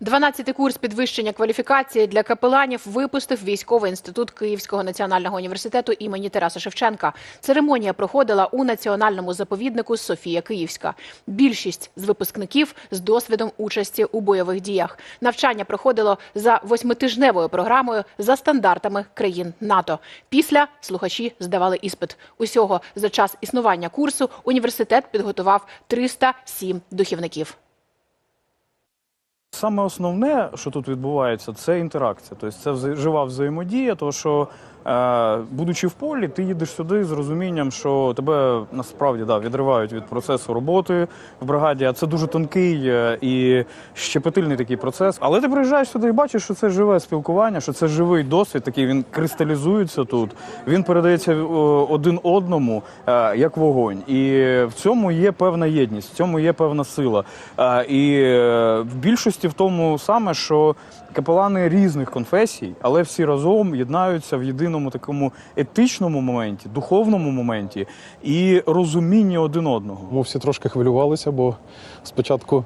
12-й курс підвищення кваліфікації для капеланів випустив військовий інститут Київського національного університету імені Тараса Шевченка. Церемонія проходила у національному заповіднику Софія Київська. Більшість з випускників з досвідом участі у бойових діях. Навчання проходило за восьмитижневою програмою за стандартами країн НАТО. Після слухачі здавали іспит. Усього за час існування курсу університет підготував 307 духівників. Саме основне, що тут відбувається, це інтеракція. Тобто це жива взаємодія, тому що, будучи в полі, ти їдеш сюди з розумінням, що тебе насправді да, відривають від процесу роботи в бригаді. А це дуже тонкий е, і щепетильний такий процес. Але ти приїжджаєш сюди і бачиш, що це живе спілкування, що це живий досвід, такий він кристалізується тут. Він передається е, один одному е, як вогонь. І в цьому є певна єдність, в цьому є певна сила. Е, І е, в більшості в тому саме, що капелани різних конфесій, але всі разом єднаються в єдиному такому етичному моменті, духовному моменті і розумінні один одного. Ми всі трошки хвилювалися, бо спочатку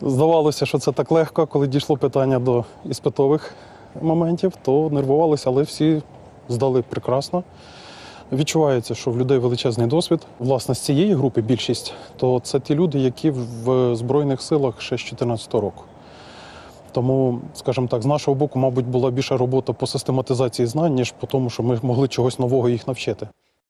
здавалося, що це так легко, коли дійшло питання до іспитових моментів, то нервувалися, але всі здали прекрасно. Відчувається, що в людей величезний досвід. Власне, з цієї групи більшість, то це ті люди, які в Збройних силах ще з 2014 року. Тому, скажімо так, з нашого боку, мабуть, була більша робота по систематизації знань, ніж по тому, що ми могли чогось нового їх навчити.